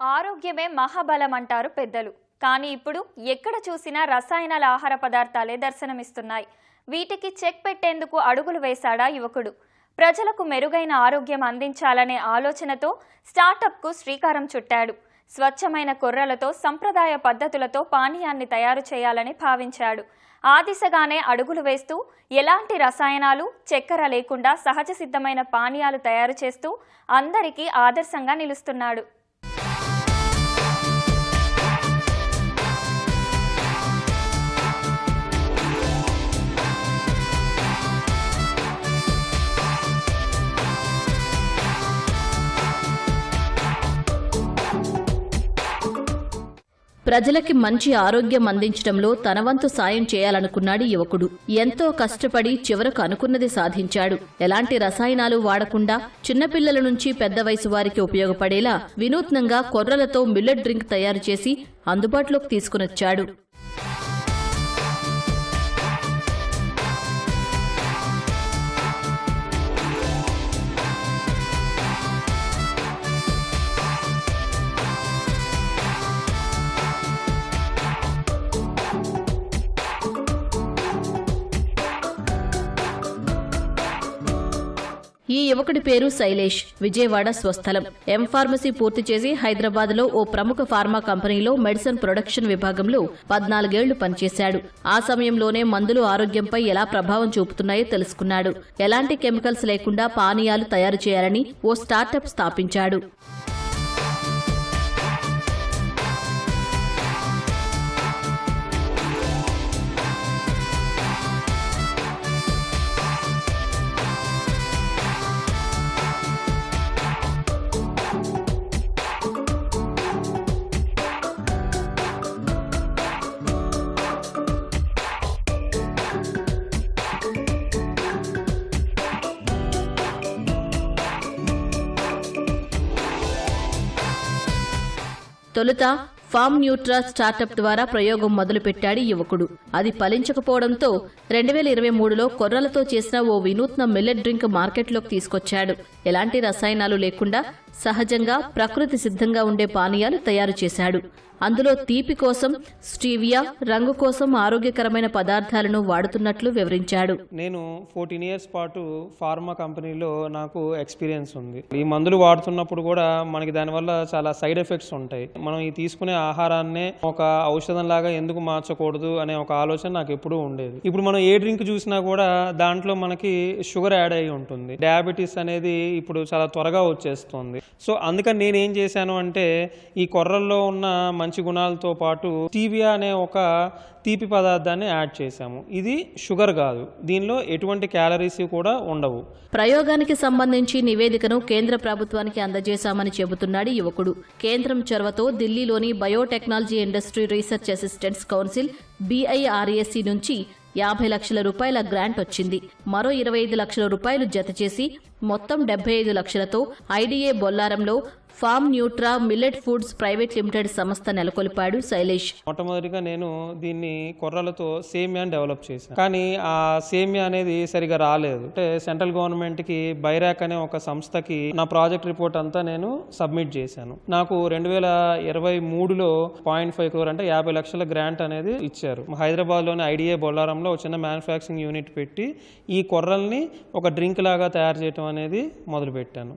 ఆరోగ్యమే మహాబలం అంటారు పెద్దలు. కానీ ఇప్పుడు ఎక్కడ చూసినా రసాయనాల ఆహార పదార్థాలే దర్శనమిస్తున్నాయి. వీటికి చెక్ పెట్టేందుకు అడుగులు వేశాడా యువకుడు. ప్రజలకు మెరుగైన ఆరోగ్యం అందించాలనే ఆలోచనతో స్టార్టప్కు శ్రీకారం చుట్టాడు. స్వచ్ఛమైన కొర్రలతో సంప్రదాయ పద్ధతులతో పానీయాన్ని తయారు చేయాలని భావించాడు. ఆ దిశగానే అడుగులు వేస్తూ ఎలాంటి రసాయనాలు చక్కెర లేకుండా సహజ సిద్ధమైన పానీయాలు తయారు చేస్తూ అందరికీ ఆదర్శంగా నిలుస్తున్నాడు. ప్రజలకి మంచి ఆరోగ్యం అందించడంలో తనవంతు సాయం చేయాలనుకున్నాడు యువకుడు. ఎంతో కష్టపడి చివరకు అనుకున్నది సాధించాడు. ఎలాంటి రసాయనాలు వాడకుండా చిన్నపిల్లల నుంచి పెద్ద వయసు వారికి ఉపయోగపడేలా వినూత్నంగా కొర్రలతో మిల్లెట్ డ్రింక్ తయారు చేసి అందుబాటులోకి తీసుకునొచ్చాడు. ఈ యువకుడి పేరు శైలేష్. విజయవాడ స్వస్థలం. ఎం ఫార్మసీ పూర్తి చేసి హైదరాబాద్లో ఓ ప్రముఖ ఫార్మా కంపెనీలో మెడిసిన్ ప్రొడక్షన్ విభాగంలో పద్నాలుగేళ్ళు పనిచేశాడు. ఆ సమయంలోనే మందులు ఆరోగ్యంపై ఎలా ప్రభావం చూపుతున్నాయో తెలుసుకున్నాడు. ఎలాంటి కెమికల్స్ లేకుండా పానీయాలు తయారు చేయాలని ఓ స్టార్టప్ స్థాపించాడు. తొలుత ఫామ్ న్యూట్రా స్టార్టప్ ద్వారా ప్రయోగం మొదలుపెట్టాడు యువకుడు. అది ఫలించకపోవడంతో రెండు వేల ఇరవై మూడులో కొర్రలతో చేసిన ఓ వినూత్న మిల్లెట్ డ్రింక్ మార్కెట్లోకి తీసుకొచ్చాడు. ఎలాంటి రసాయనాలు లేకుండా సహజంగా ప్రకృతి సిద్ధంగా ఉండే పానీయాలు తయారు చేశాడు. అందులో తీపి కోసం స్టీవియా రంగు కోసం ఆరోగ్యకరమైన పదార్థాలను వాడుతున్నట్లు వివరించాడు. నేను ఫోర్టీన్ ఇయర్స్ పాటు ఫార్మా కంపెనీలో నాకు ఎక్స్పీరియన్స్ ఉంది. ఈ మందులు వాడుతున్నప్పుడు కూడా మనకి దానివల్ల చాలా సైడ్ ఎఫెక్ట్స్ ఉంటాయి. మనం ఈ తీసుకునే ఆహారాన్నే ఒక ఔషధం లాగా ఎందుకు మార్చకూడదు అనే ఒక ఆలోచన నాకు ఎప్పుడూ ఉండేది. ఇప్పుడు మనం ఏ డ్రింక్ చూసినా కూడా దాంట్లో మనకి షుగర్ యాడ్ అయి ఉంటుంది. డయాబెటీస్ అనేది ఇప్పుడు చాలా త్వరగా వచ్చేస్తుంది. సో అందుకని నేను ఏం చేశాను అంటే ఈ కొర్రల్లో ఉన్న మంచి గుణాలతో పాటు టీవియా అనే ఒక తీపి పదార్థాన్ని యాడ్ చేశాము. ఇది షుగర్ కాదు. దీనిలో ఎటువంటి క్యాలరీస్ కూడా ఉండవు. ప్రయోగానికి సంబంధించి నివేదికను కేంద్ర ప్రభుత్వానికి అందజేశామని చెబుతున్నాడు యువకుడు. కేంద్రం చొరవతో ఢిల్లీలోని biotechnology industry research assistants council BIRAC నుంచి యాభై లక్షల రూపాయల గ్రాంట్ వచ్చింది. మరో ఇరవై ఐదు లక్షల రూపాయలు జత చేసి మొత్తం డెబ్బై ఐదు లక్షలతో IDA బొల్లారంలో farm nutra millet foods private limited సంస్థ నెలకొల్పాడు శైలేష్. మొట్టమొదటిగా నేను దీన్ని కొర్రలతో సేమియాని డెవలప్ చేశాను. కానీ ఆ సేమియా అనేది సరిగా రాలేదు. అంటే సెంట్రల్ గవర్నమెంట్కి బైరాక్ అనే ఒక సంస్థకి నా ప్రాజెక్ట్ రిపోర్ట్ అంతా నేను సబ్మిట్ చేశాను. నాకు రెండు వేల ఇరవై మూడులో పాయింట్ ఫైవ్ క్రోర్ అంటే యాభై లక్షల గ్రాంట్ అనేది ఇచ్చారు. హైదరాబాద్లోని ఐడిఏ బొల్లారంలో ఒక చిన్న మ్యానుఫ్యాక్చరింగ్ యూనిట్ పెట్టి ఈ కొర్రల్ని ఒక డ్రింక్ లాగా తయారు చేయడం అనేది మొదలుపెట్టాను.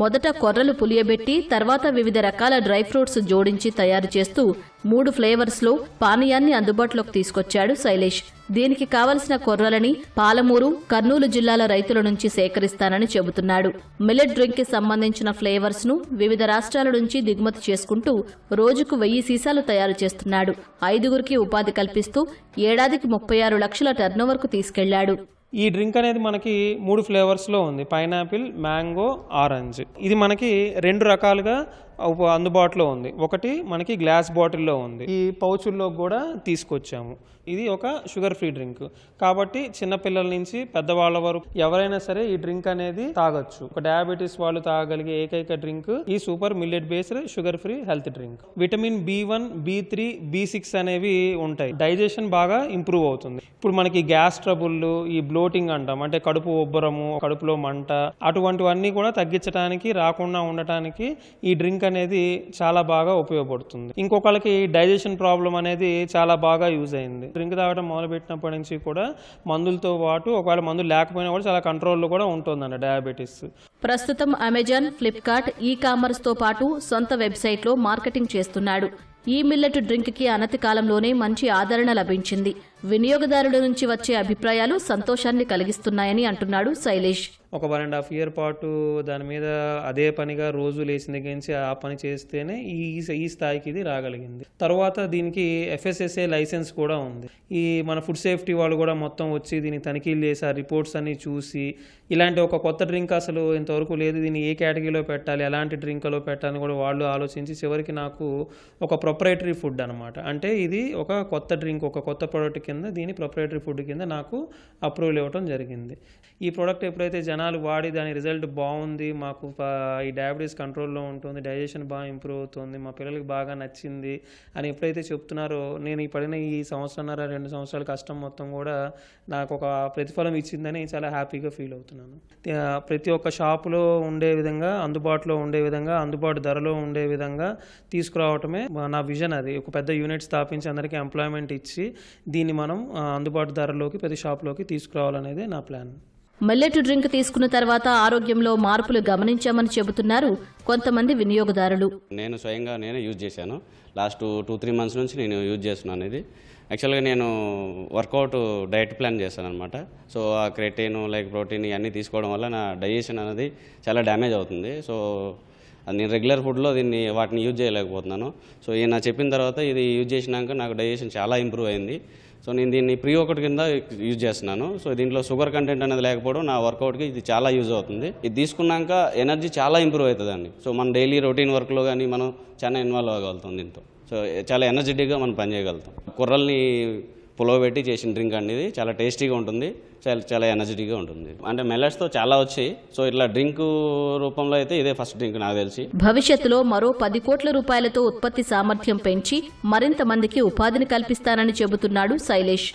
మొదట కొర్రలు పులియబెట్టి తర్వాత వివిధ రకాల డ్రై ఫ్రూట్స్ జోడించి తయారు చేస్తూ మూడు ఫ్లేవర్స్లో పానీయాన్ని అందుబాటులోకి తీసుకొచ్చాడు శైలేష్. దీనికి కావలసిన కొర్రలని పాలమూరు కర్నూలు జిల్లాల రైతుల నుంచి సేకరిస్తానని చెబుతున్నాడు. మిల్లెట్ డ్రింక్కి సంబంధించిన ఫ్లేవర్స్ను వివిధ రాష్ట్రాల నుంచి దిగుమతి చేసుకుంటూ రోజుకు వెయ్యి సీసాలు తయారు చేస్తున్నాడు. ఐదుగురికి ఉపాధి కల్పిస్తూ ఏడాదికి ముప్పై ఆరు లక్షల టర్నోవర్కు తీసుకెళ్ళాడు. ఈ డ్రింక్ అనేది మనకి మూడు ఫ్లేవర్స్లో ఉంది. Pineapple mango orange. ఇది మనకి రెండు రకాలుగా అందుబాటులో ఉంది. ఒకటి మనకి గ్లాస్ బాటిల్లో ఉంది. ఈ పౌచుల్లో కూడా తీసుకొచ్చాము. ఇది ఒక షుగర్ ఫ్రీ డ్రింక్. కాబట్టి చిన్నపిల్లల నుంచి పెద్దవాళ్ళ వరకు ఎవరైనా సరే ఈ డ్రింక్ అనేది తాగొచ్చు. ఒక డయాబెటీస్ వాళ్ళు తాగలిగే ఏకైక డ్రింక్ ఈ super millet based sugar free health drink. Vitamin B one B three B six అనేవి ఉంటాయి. డైజెషన్ బాగా ఇంప్రూవ్ అవుతుంది. ఇప్పుడు మనకి గ్యాస్ ట్రబుల్ ఈ బ్లోటింగ్ అంటాం. అంటే కడుపు ఉబ్బరము కడుపులో మంట అటువంటివన్నీ కూడా తగ్గించడానికి రాకుండా ఉండటానికి ఈ డ్రింక్ అనేది చాలా బాగా ఉపయోగపడుతుంది. ఇంకొకళ్ళకి డైజెషన్ ప్రాబ్లం అనేది చాలా బాగా యూజ్ అయింది. డ్రింక్ తాగడం మొదలుపెట్టినప్పటి నుంచి కూడా మందులతో పాటు ఒకవేళ మందులు లేకపోయినా కూడా చాలా కంట్రోల్లో కూడా ఉంటుందండి డయాబెటీస్. ప్రస్తుతం అమెజాన్ ఫ్లిప్కార్ట్ ఈ కామర్స్తో పాటు సొంత వెబ్సైట్లో మార్కెటింగ్ చేస్తున్నాడు. ఈ మిల్లెట్ డ్రింక్కి అనతి కాలంలోనే మంచి ఆదరణ లభించింది. వినియోగదారుల నుంచి వచ్చే అభిప్రాయాలు సంతోషాన్ని కలిగిస్తున్నాయని అంటున్నాడు శైలేష్. ఒక వన్ అండ్ హాఫ్ ఇయర్ పాటు దాని మీద అదే పనిగా రోజు లేచిన దగ్గర నుంచి ఆ పని చేస్తేనే ఈ ఈ స్థాయికి ఇది రాగలిగింది. తర్వాత దీనికి ఎఫ్ఎస్ఎస్ఏ లైసెన్స్ కూడా ఉంది. ఈ మన ఫుడ్ సేఫ్టీ వాళ్ళు కూడా మొత్తం వచ్చి దీన్ని తనిఖీలు చేసి ఆ రిపోర్ట్స్ అన్ని చూసి ఇలాంటి ఒక కొత్త డ్రింక్ అసలు ఇంతవరకు లేదు. దీన్ని ఏ కేటగిరీలో పెట్టాలి ఎలాంటి డ్రింక్లో పెట్టాలని కూడా వాళ్ళు ఆలోచించి చివరికి నాకు ఒక ప్రొపరేటరీ ఫుడ్ అనమాట అంటే ఇది ఒక కొత్త డ్రింక్ ఒక కొత్త ప్రోడక్ట్ కింద దీని ప్రొపరేటరీ ఫుడ్ కింద నాకు అప్రూవల్ ఇవ్వటం జరిగింది. ఈ ప్రోడక్ట్ ఎప్పుడైతే జనాలు వాడి దాని రిజల్ట్ బాగుంది మాకు ఈ డయాబెటీస్ కంట్రోల్లో ఉంటుంది డైజెషన్ బాగా ఇంప్రూవ్ అవుతుంది మా పిల్లలకి బాగా నచ్చింది అని ఎప్పుడైతే చెప్తున్నారో నేను ఈ పడిన ఈ సంవత్సరంన్నర రెండు సంవత్సరాల కష్టం మొత్తం కూడా నాకు ఒక ప్రతిఫలం ఇచ్చిందని చాలా హ్యాపీగా ఫీల్ అవుతున్నాను. ప్రతి ఒక్క షాపులో ఉండే విధంగా అందుబాటులో ఉండే విధంగా అందుబాటు ధరలో ఉండే విధంగా తీసుకురావటమే నా విజన్ అది. ఒక పెద్ద యూనిట్ స్థాపించి అందరికీ ఎంప్లాయ్మెంట్ ఇచ్చి దీన్ని మనం అందుబాటు ధరలోకి ప్రతి షాప్లోకి తీసుకురావాలనేదే నా ప్లాన్. మిల్లెట్ డ్రింక్ తీసుకున్న తర్వాత ఆరోగ్యంలో మార్పులు గమనించామని చెబుతున్నారు కొంతమంది వినియోగదారులు. నేను స్వయంగా నేనే యూజ్ చేశాను. లాస్ట్ టూ త్రీ మంత్స్ నుంచి నేను యూజ్ చేస్తున్నాను ఇది యాక్చువల్గా నేను వర్కౌట్ డైట్ ప్లాన్ చేశాను అనమాట సో ఆ క్రెటీన్ లైక్ ప్రోటీన్ ఇవన్నీ తీసుకోవడం వల్ల నా డైజెషన్ అనేది చాలా డ్యామేజ్ అవుతుంది. సో నేను రెగ్యులర్ ఫుడ్లో దీన్ని వాటిని యూజ్ చేయలేకపోతున్నాను. సో ఈయన చెప్పిన తర్వాత ఇది యూజ్ చేసినాక నాకు డైజెషన్ చాలా ఇంప్రూవ్ అయింది. సో నేను దీన్ని ప్రీ ఒకటి కింద యూజ్ చేస్తున్నాను. సో దీంట్లో షుగర్ కంటెంట్ అనేది లేకపోవడం నా వర్కౌట్కి ఇది చాలా యూజ్ అవుతుంది. ఇది తీసుకున్నాక ఎనర్జీ చాలా ఇంప్రూవ్ అవుతుందండి. సో మన డైలీ రొటీన్ వర్క్లో కానీ మనం చాలా ఇన్వాల్వ్ అవ్వగలుగుతాం దీంతో. సో చాలా ఎనర్జెటిక్గా మనం పనిచేయగలుగుతాం. కుర్రల్ని పులవబెట్టి చేసిన డ్రింక్ అండి ఇది. చాలా టేస్టీగా ఉంటుంది. చాలా చాలా ఎనర్జెటిక్గా ఉంటుంది. అంటే మెల్లెట్స్తో చాలా వచ్చాయి. సో ఇట్లా డ్రింక్ రూపంలో అయితే ఇదే ఫస్ట్ డ్రింక్ నాకు తెలిసి. భవిష్యత్తులో మరో పది కోట్ల రూపాయలతో ఉత్పత్తి సామర్థ్యం పెంచి మరింత మందికి ఉపాధిని కల్పిస్తానని చెబుతున్నాడు శైలేష్.